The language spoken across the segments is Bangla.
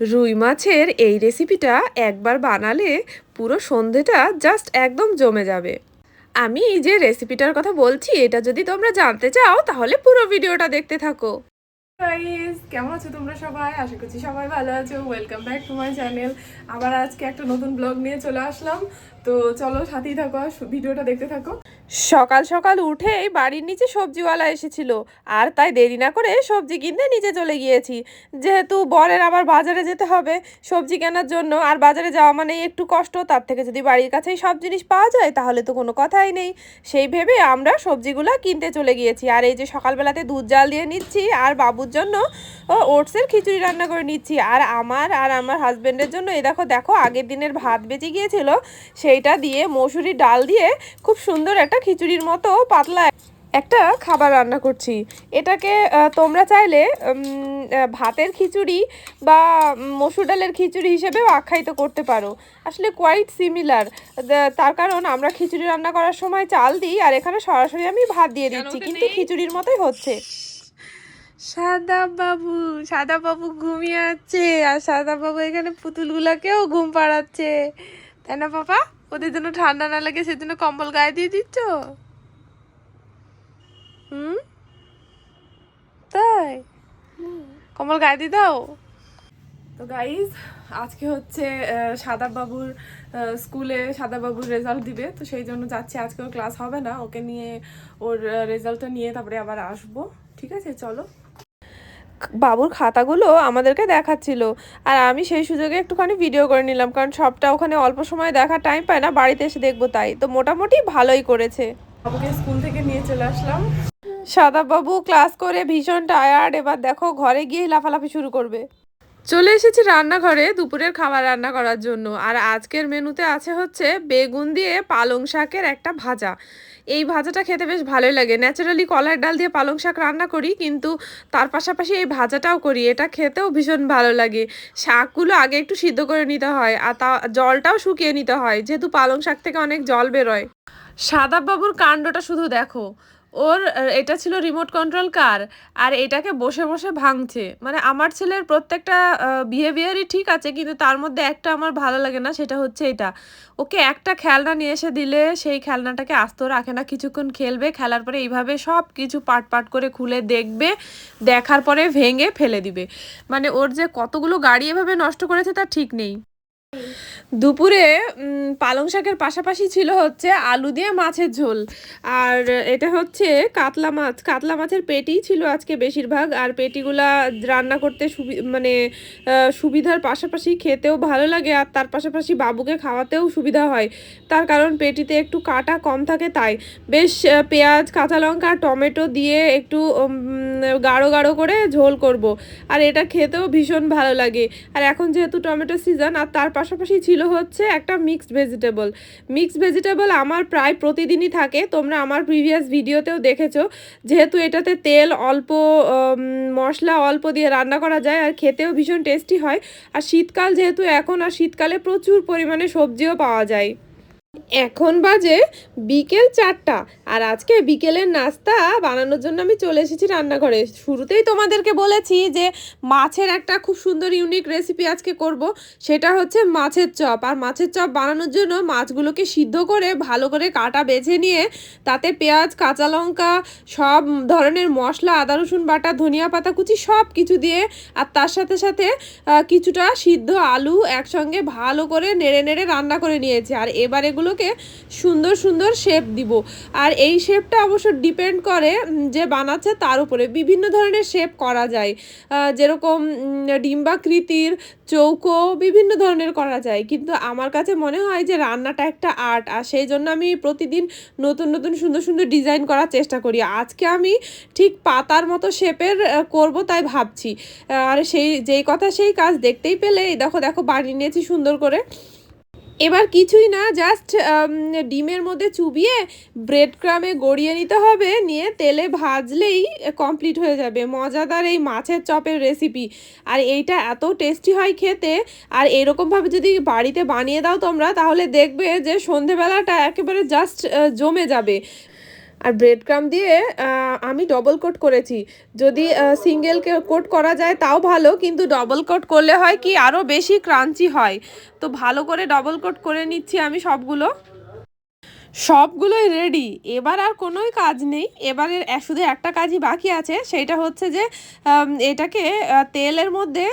রুই মাছের এই রেসিপিটা একবার বানালে পুরো সন্ধেটা জাস্ট একদম জমে যাবে। আমি যে রেসিপিটার কথা বলছি, এটা যদি তোমরা জানতে চাও, তাহলে পুরো ভিডিওটা দেখতে থাকো। কেমন আছো তোমরা সবাই? আশা করছি সবাই ভালো আছো। Welcome back to my channel আবার আজকে একটা নতুন ব্লগ নিয়ে চলে আসলাম। তো চলো সাথেই থাকো, ভিডিওটা দেখতে থাকো। সকাল সকাল উঠেই বাড়ির নিচে সবজিওয়ালা এসেছিল। আর তাই দেরি না করে সবজি কিনতে নিচে চলে গিয়েছি। যেহেতু বরের আবার বাজারে যেতে হবে, সবজি কেনার জন্য। আর বাজারে যাওয়া মানে একটু কষ্ট। তার থেকে যদি বাড়ির কাছেই সব জিনিস পাওয়া যায়, তাহলে তো কোনো কথাই নেই। সেই ভেবে আমরা সবজিগুলো কিনতে চলে গিয়েছি। আর এই যে সকালবেলাতে দুধ জাল দিয়ে নিচ্ছি, আর বাবুর জন্য ও ওটসের খিচুড়ি রান্না করে নিচ্ছি। আর আমার আর আমার হাজব্যান্ডের জন্য এই দেখো দেখো আগের দিনের ভাত বেঁচে গিয়েছিল সেইটা দিয়ে মসুরি ডাল দিয়ে খুব সুন্দর একটা খিচুড়ির মতো পাতলা একটা খাবার রান্না করছি। এটাকে তোমরা চাইলে ভাতের খিচুড়ি বা মসুর ডালের খিচুড়ি হিসেবেও আখ্যায়িত করতে পারো। আসলে কোয়াইট সিমিলার তার কারণ আমরা খিচুড়ি রান্না করার সময় চাল দিই আর এখানে সরাসরি আমি ভাত দিয়ে দিচ্ছি কিন্তু খিচুড়ির মতোই হচ্ছে। সাদা বাবু সাদা বাবু ঘুমিয়ে আছে আর সাদা বাবু এখানে পুতুলগুলাকেও ঘুম পাড়াচ্ছে। তাই না বাবা? ওদের জন্য ঠান্ডা না লাগে সেজন্য কম্বল গায়ে দিয়ে দিচ্ছ? হুম? তাই? কম্বল গায়ে দিয়ে দাও। তো গাইজ আজকে হচ্ছে আহ, সাদা বাবুর স্কুলে সাদা বাবুর রেজাল্ট দিবে। তো সেই জন্য যাচ্ছি আজকে ক্লাস হবে না। ওকে নিয়ে ওর রেজাল্টটা নিয়ে তারপরে আবার আসব। ঠিক আছে চলো। বাবুর খাতাগুলো আমাদেরকে দেখাচ্ছিল। আর আমি সেই সুযোগে একটুখানি ভিডিও করে নিলাম কারণ সবটা ওখানে অল্প সময় দেখার টাইম পায় না বাড়িতে এসে দেখব তাই। তো মোটামুটি ভালোই করেছে। বাবুকে স্কুল থেকে নিয়ে চলে আসলাম। সাদা বাবু ক্লাস করে ভীষণ টায়ার্ড এবার দেখো ঘরে গিয়ে লাফালাফি শুরু করবে। চলে এসেছি রান্নাঘরে দুপুরের খাবার রান্না করার জন্য। আর আজকের মেনুতে আছে হচ্ছে বেগুন দিয়ে পালং শাকের একটা ভাজা। এই ভাজাটা খেতে বেশ ভালোই লাগে। ন্যাচারালি কলার ডাল দিয়ে পালং শাক রান্না করি, কিন্তু তার পাশাপাশি এই ভাজাটাও করি। এটা খেতেও ভীষণ ভালো লাগে। শাকগুলো আগে একটু সিদ্ধ করে নিতে হয়, আর তা জলটাও শুকিয়ে নিতে হয়। যেহেতু পালং শাক থেকে অনেক জল বেরোয়। সাদা বাবুর কাণ্ডটা শুধু দেখো। ওর এটা ছিল রিমোট কন্ট্রোল কার আর এটাকে বসে বসে ভাঙছে। মানে আমার ছেলের প্রত্যেকটা বিহেভিয়ারই ঠিক আছে, কিন্তু তার মধ্যে একটা আমার ভালো লাগে না, সেটা হচ্ছে এটা। ওকে একটা খেলনা নিয়ে এসে দিলে, সেই খেলনাটাকে আস্ত রাখে না, কিছুক্ষণ খেলবে, খেলার পরে এইভাবে সব কিছু পাট পাট করে খুলে দেখবে, দেখার পরে ভেঙে ফেলে দিবে। মানে ওর যে কতগুলো গাড়ি এভাবে নষ্ট করেছে, তার ঠিক নেই। দুপুরে পালং শাকের পাশাপাশি ছিল হচ্ছে আলু দিয়ে মাছের ঝোল। আর এটা হচ্ছে কাতলা মাছ। কাতলা মাছের পেটিই ছিল আজকে বেশিরভাগ। আর পেটিগুলা রান্না করতে মানে সুবিধার পাশাপাশি খেতেও ভালো লাগে। আর তার পাশাপাশি বাবুকে খাওয়াতেও সুবিধা হয়। তার কারণ পেটিতে একটু কাটা কম থাকে, তাই। বেশ পেঁয়াজ, কাঁচা লঙ্কা, টমেটো দিয়ে একটু গাঢ় গাঢ় করে ঝোল করব। আর এটা খেতেও ভীষণ ভালো লাগে। আর এখন যেহেতু টমেটো সিজন, আর তার পাশাপাশি ছিল হচ্ছে একটা মিক্সড ভেজিটেবল মিক্সড ভেজিটেবল আমার প্রায় প্রতিদিনই থাকে। তোমরা আমার প্রিভিয়াস ভিডিওতেও দেখেছ। যেহেতু এটাতে তেল অল্প মশলা অল্প দিয়ে রান্না করা যায়, আর খেতেও ভীষণ টেস্টি হয়। আর শীতকাল যেহেতু এখন, আর শীতকালে প্রচুর পরিমাণে সবজিও পাওয়া যায়। এখন বাজে বিকেল চারটা আর আজকে বিকেলের নাস্তা বানানোর জন্য আমি চলে এসেছি রান্নাঘরে। শুরুতেই তোমাদেরকে বলেছি যে মাছের একটা খুব সুন্দর ইউনিক রেসিপি আজকে করব। সেটা হচ্ছে মাছের চপ। আর মাছের চপ বানানোর জন্য মাছগুলোকে সিদ্ধ করে ভালো করে কাটা বেছে নিয়ে তাতে পেঁয়াজ, কাঁচা লঙ্কা, সব ধরনের মশলা, আদা, রসুন বাটা, ধনিয়া পাতা, কুচি সব কিছু দিয়ে আর তার সাথে সাথে কিছুটা সিদ্ধ আলু একসঙ্গে ভালো করে নেড়ে নেড়ে রান্না করে নিয়েছি। আর এবার এগুলোকে সুন্দর সুন্দর শেপ দিব। আর এই শেপটা অবশ্য ডিপেন্ড করে যে বানাচ্ছে তার উপরে বিভিন্ন ধরনের শেপ করা যায়। যেরকম ডিম্বাকৃতির চৌকো বিভিন্ন ধরনের করা যায়। কিন্তু আমার কাছে মনে হয় যে রান্নাটা একটা আর্ট আর সেই জন্য আমি প্রতিদিন নতুন নতুন, সুন্দর সুন্দর ডিজাইন করার চেষ্টা করি। আজকে আমি ঠিক পাতার মতো শেপের করব তাই ভাবছি। আর সেই, যেই কথা সেই কাজ দেখতেই পেলে দেখো দেখো, বানিয়ে নিয়েছি সুন্দর করে। এবার কিছুই না জাস্ট ডিমের মধ্যে চুবিয়ে ব্রেড ক্রামে গড়িয়ে নিতে হবে, নিয়ে তেলে ভাজলেই কমপ্লিট হয়ে যাবে। মজাদার এই মাছের চপের রেসিপি আর এইটা এত টেস্টি হয় খেতে, আর এরকমভাবে যদি বাড়িতে বানিয়ে দাও তোমরা, তাহলে দেখবে যে সন্ধেবেলাটা একেবারে জাস্ট জমে যাবে। আর ব্রেড ক্রাম দিয়ে আমি ডবল কোট করেছি। যদি সিঙ্গেল কোট করা যায় তাও ভালো, কিন্তু ডবল কোট করলে হয় কি আরও বেশি ক্রাঞ্চি হয়। তো ভালো করে ডবল কোট করে নিচ্ছি আমি সবগুলো। সবগুলোই রেডি এবার আর কোনোই কাজ নেই। এবারে এ- শুধু একটা কাজই বাকি আছে, সেটা হচ্ছে যে এটাকে তেলের মধ্যে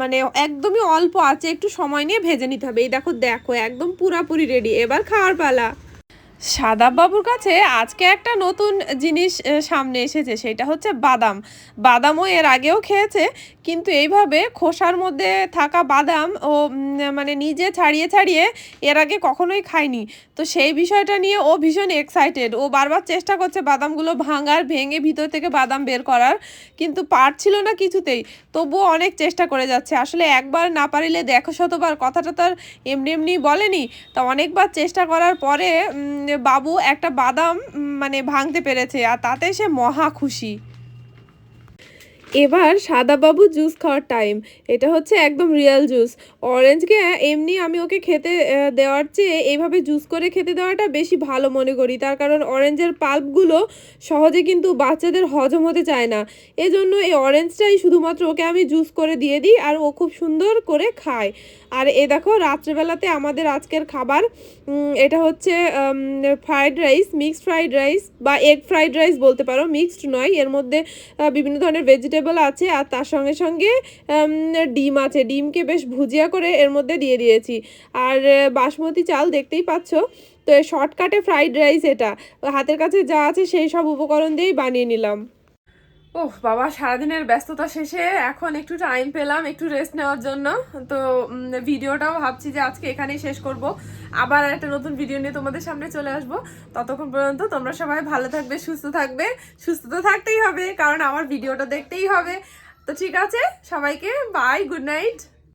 মানে একদমই অল্প আছে, একটু সময় নিয়ে ভেজে নিতে হবে। এই দেখো দেখো, একদম পুরাপুরি রেডি এবার খাওয়ার পালা। সাদাব বাবুর কাছে আজকে একটা নতুন জিনিস সামনে এসেছে, সেটা হচ্ছে বাদাম। বাদামও এর আগেও খেয়েছে, কিন্তু এইভাবে খোসার মধ্যে থাকা বাদাম ও মানে নিজে ছাড়িয়ে ছাড়িয়ে এর আগে কখনোই খায়নি। তো সেই বিষয়টা নিয়ে ও ভীষণ এক্সাইটেড ও বারবার চেষ্টা করছে বাদামগুলো ভাঙার, ভেঙে ভিতর থেকে বাদাম বের করার, কিন্তু পারছিল না কিছুতেই। তবুও অনেক চেষ্টা করে যাচ্ছে। আসলে একবার না পারিলে দেখো শতবার, কথাটা তার এমনি এমনি বলেনি। তা অনেকবার চেষ্টা করার পরে উম, বাবু একটা বাদাম মানে ভাঙতে পেরেছে আর তাতে সে মহা খুশি। এবার সাদা বাবু জুস খাওয়ার টাইম এটা হচ্ছে একদম রিয়েল জুস অরেঞ্জকে এমনি আমি ওকে খেতে দেওয়ার চেয়ে এইভাবে জুস করে খেতে দেওয়াটা বেশি ভালো মনে করি। তার কারণ অরেঞ্জের পাল্পগুলো সহজে কিন্তু বাচ্চাদের হজম হতে চায় না। এজন্য এই অরেঞ্জটাই শুধুমাত্র ওকে আমি জুস করে দিয়ে দিই আর ও খুব সুন্দর করে খায়। আর এ দেখো, রাত্রেবেলাতে আমাদের আজকের খাবার এটা হচ্ছে fried rice mixed fried rice বা এগ ফ্রায়েড রাইস বলতে পারো মিক্সড নয়, এর মধ্যে বিভিন্ন ধরনের ভেজিটেবল আছে আর তার সঙ্গে সঙ্গে ডিম আছে। ডিমকে বেশ ভুজিয়া করে এর মধ্যে দিয়ে দিয়েছি। আর বাসমতি চাল দেখতেই পাচ্ছ, তো শর্টকাটে ফ্রাইড রাইস এটা। হাতের কাছে যা আছে সেই সব উপকরণ দিয়েই বানিয়ে নিলাম। ওহ বাবা, সারাদিনের ব্যস্ততা শেষে এখন একটু টাইম পেলাম, একটু রেস্ট নেওয়ার জন্য। তো ভিডিওটাও ভাবছি যে আজকে এখানেই শেষ করব। আবার একটা নতুন ভিডিও নিয়ে তোমাদের সামনে চলে আসব। ততক্ষণ পর্যন্ত তোমরা সবাই ভালো থাকবে, সুস্থ থাকবে। সুস্থ তো থাকতেই হবে, কারণ আমার ভিডিওটা দেখতেই হবে। তো ঠিক আছে, সবাইকে বাই গুড নাইট